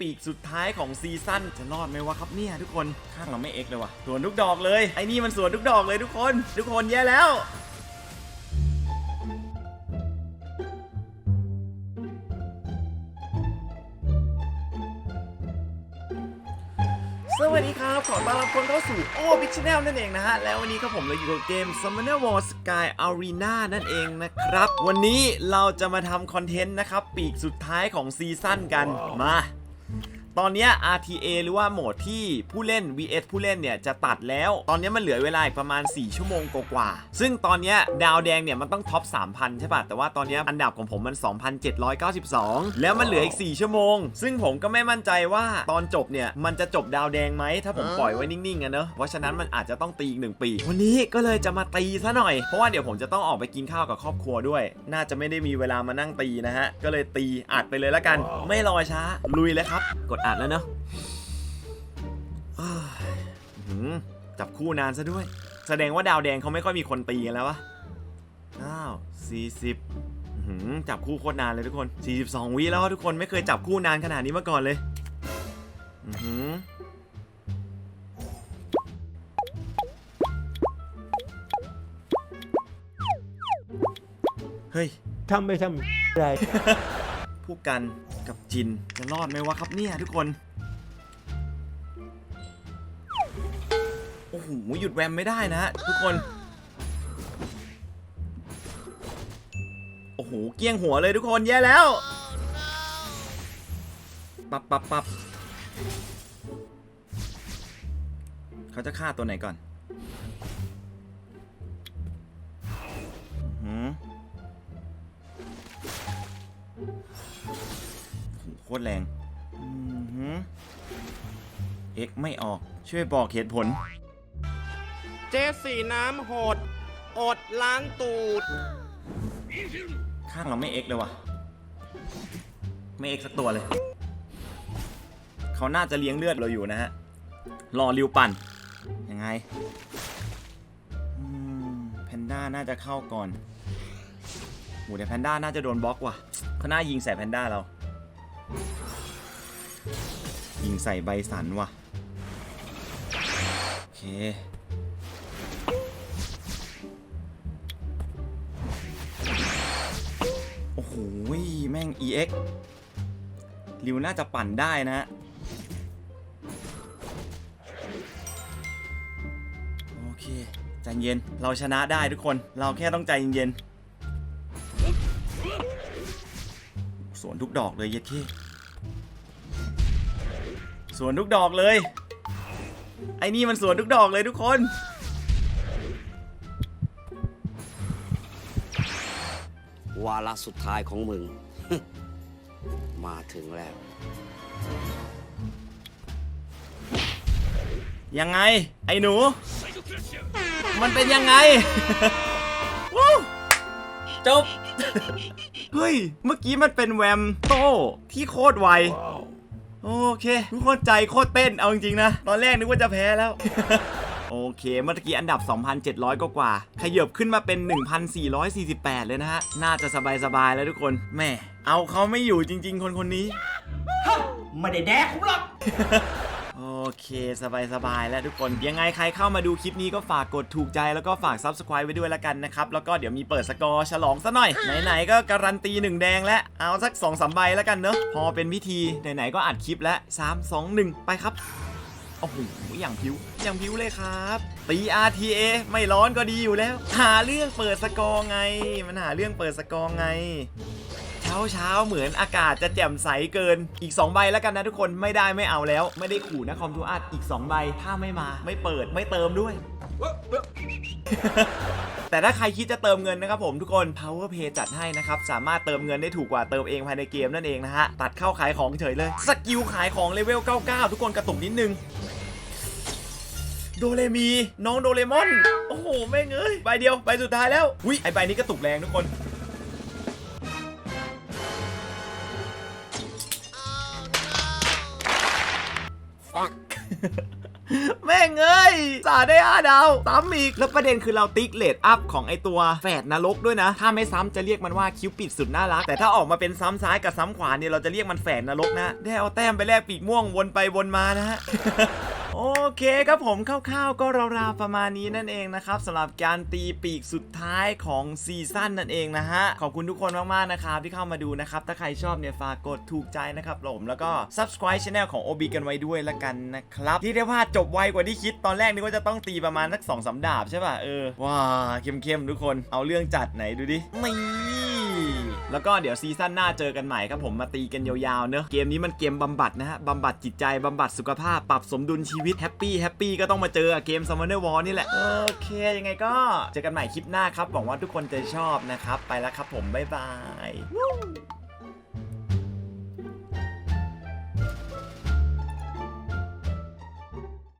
ปีกสุดท้ายของซีซั่นจะรอดไหมวะครับเนี่ยทุกคนข้างเราไม่เอ็กเลยว่ะสวนทุกดอกเลย ไอ้นี่มันสวนทุกดอกเลยทุกคน ทุกคนแย่แล้วสวัสดีครับ ขอต้อนรับคนเข้าสู่โอ้บิ๊กชแนลนั่นเองนะฮะ แล้ววันนี้ครับผมเราอยู่กับเกม Summoner War Sky Arena นั่นเองนะครับ วันนี้เราจะมาทำคอนเทนต์นะครับ ปีกสุดท้ายของซีซั่นกันมา ตอนนี้ RTA หรือว่าโหมดที่ผู้เล่น vs ผู้เล่นเนี่ยจะตัดแล้ว ตอนนี้มันเหลือเวลาอีกประมาณ 4 ชั่วโมงกว่าๆซึ่งตอนนี้ดาวแดงเนี่ยมันต้องท็อป 3,000 ใช่ป่ะ แต่ว่าตอนนี้อันดับของผมมัน 2,792 แล้วมันเหลืออีก 4 ชั่วโมง ซึ่งผมก็ไม่มั่นใจว่าตอนจบเนี่ยมันจะจบดาวแดงไหมถ้าผมปล่อยไว้นิ่งๆอะเนอะเพราะฉะนั้นมันอาจจะต้องตีอีกหนึ่งปี วันนี้ก็เลยจะมาตีซะหน่อย เพราะว่าเดี๋ยวผมจะต้องออกไปกินข้าวกับครอบครัวด้วย น่าจะไม่ได้มีเวลามานั่งตีนะฮะก็เลยตีอัดไปเลยละกัน ไม่รอช้าลุยเลยครับ กดอัดแล้วเนอะอ้าวหืมจับคู่นานซะด้วย แสดงว่าดาวแดงเขาไม่ค่อยมีคนตีกันแล้ววะอ้าวสี่สิบหืมจับคู่โคตรนานเลยทุกคน 42 วิแล้วทุกคนไม่เคยจับคู่นานขนาดนี้มาก่อนเลยอือหือเฮ้ยทำไม่ทำอะไรผู้กัน กับจินจะรอดไหมวะครับเนี่ยทุกคน โอ้โหหยุดแวมไม่ได้นะฮะทุกคน โอ้โหเกี้ยงหัวเลยทุกคนแย่แล้วปับปับปับเขาจะฆ่าตัวไหนก่อน ตรแรงอือหือเอ็กไม่ออก ช่วยบอกเหตุผล เจสสีน้ำโหด อดล้างตูด ข้างเราไม่เอ็กเลยว่ะไม่เอ็กสักตัวเลย เขาน่าจะเลี้ยงเลือดเราอยู่นะฮะ รอริวปั่น ยังไงอืมแพนด้าน่าจะเข้าก่อนโหเดี๋ยวแพนด้าน่าจะโดนบล็อกว่ะเขาน่ายิงใส่แพนด้าเรา ยิงใส่ใบสันว่ะ โอเค โอ้โห แม่ง EX ริวน่าจะปั่นได้นะโอเค ใจเย็น เราชนะได้ทุกคน เราแค่ต้องใจเย็นสวนทุกดอกเลยเย็ดเค้ สวนทุกดอกเลย ไอ้นี่มันสวนทุกดอกเลยทุกคน วาระสุดท้ายของมึง มาถึงแล้ว ยังไง ไอ้หนู มันเป็นยังไง วู้จบ เฮ้ย เมื่อกี้มันเป็นแวมโต้ที่โคตรไว โอเค ทุกคนใจโคตรเต้นเอาจริงๆนะ ตอนแรกนึกว่าจะแพ้แล้ว โอเค เมื่อกี้อันดับ 2,700 กว่ากว่า ขยบขึ้นมาเป็น 1,448 เลยนะฮะ น่าจะสบายๆแล้วทุกคนแม่เอาเขาไม่อยู่จริง ๆ คนคนนี้ ไม่ได้แดกคุณหรอก เคสบายๆแล้วทุกคน ยังไงใครเข้ามาดูคลิปนี้ก็ฝากกดถูกใจแล้วก็ฝาก Subscribe ไว้ด้วยละกันนะครับ แล้วก็เดี๋ยวมีเปิดสกอร์ฉลองซะหน่อย ไหนๆก็การันตีหนึ่งแดงแล้วเอาสัก2อสใบแล้วกันเนอะพอเป็นพิธีไหนๆก็อัดคลิปแล้ว3 2 1 ไปครับโอ้โหอย่างพิวอย่างพิวเลยครับตี RTA ไม่ร้อนก็ดีอยู่แล้ว หาเรื่องเปิดสกอร์ไง มันหาเรื่องเปิดสกอร์ไงเช้าเช้าๆเหมือนอากาศจะแจ่มใสเกิน อีก 2 ใบแล้วกันนะทุกคนไม่ได้ไม่เอาแล้ว ไม่ได้ขู่นะคอมทูอาร์ตอีก 2 ใบถ้าไม่มา ไม่เปิดไม่เติมด้วย แต่ถ้าใครคิดจะเติมเงินนะครับผมทุกคน Power Pay จัดให้นะครับ สามารถเติมเงินได้ถูกกว่าเติมเองภายในเกมนั่นเองนะฮะ ตัดเข้าขายของเฉยเลย สกิลขายของเลเวล 99 ทุกคนกระตุกนิดนึงโดเรมี น้องโดเรมอน โอ้โห แม่งเอ้ย ใบเดียว ใบสุดท้ายแล้ว อุ้ยไอใบนี้กระตุกแรงทุกคน แม่งเอ้ยสาได้อาดาวซ้ำอีก แล้วประเด็นคือเราติ๊กเลดอัพของไอตัวแฝดนรกด้วยนะ ถ้าไม่ซ้ำจะเรียกมันว่าคิวปิดสุดน่ารัก แต่ถ้าออกมาเป็นซ้ำซ้ายกับซ้ำขวาเนี่ยเราจะเรียกมันแฝดนรกนะ ได้เอาแต้มไปแลกปีกม่วงวนไปวนมานะฮะ โอเคครับผมคร่าวๆก็ราวๆประมาณนี้นั่นเองนะครับสำหรับการตีปีกสุดท้ายของซีซั่นนั่นเองนะฮะ ขอบคุณทุกคนมากๆนะครับที่เข้ามาดูนะครับ ถ้าใครชอบเนี่ยฝากกดถูกใจนะครับผมแล้วก็ subscribe channel ของ OB กันไว้ด้วยละกันนะครับ ที่ได้ว่าจบไวกว่าที่คิดตอนแรกนึกว่าจะต้องตีประมาณสักสองสามดาบใช่ป่ะเออว้าเข้มๆทุกคนเอาเรื่องจัดไหนดูดินี่ แล้วก็เดี๋ยวซีซั่นหน้าเจอกันใหม่ครับผมมาตีกันยาวๆเนอะเกมนี้มันเกมบำบัดนะฮะบำบัดจิตใจบำบัดสุขภาพปรับสมดุลชีวิตแฮปปี้แฮปปี้ก็ต้องมาเจอเกมซัมเมอร์วอลนี่แหละโอเคยังไงก็เจอกันใหม่คลิปหน้าครับหวังว่าทุกคนจะชอบนะครับไปแล้วครับผมบ๊ายบาย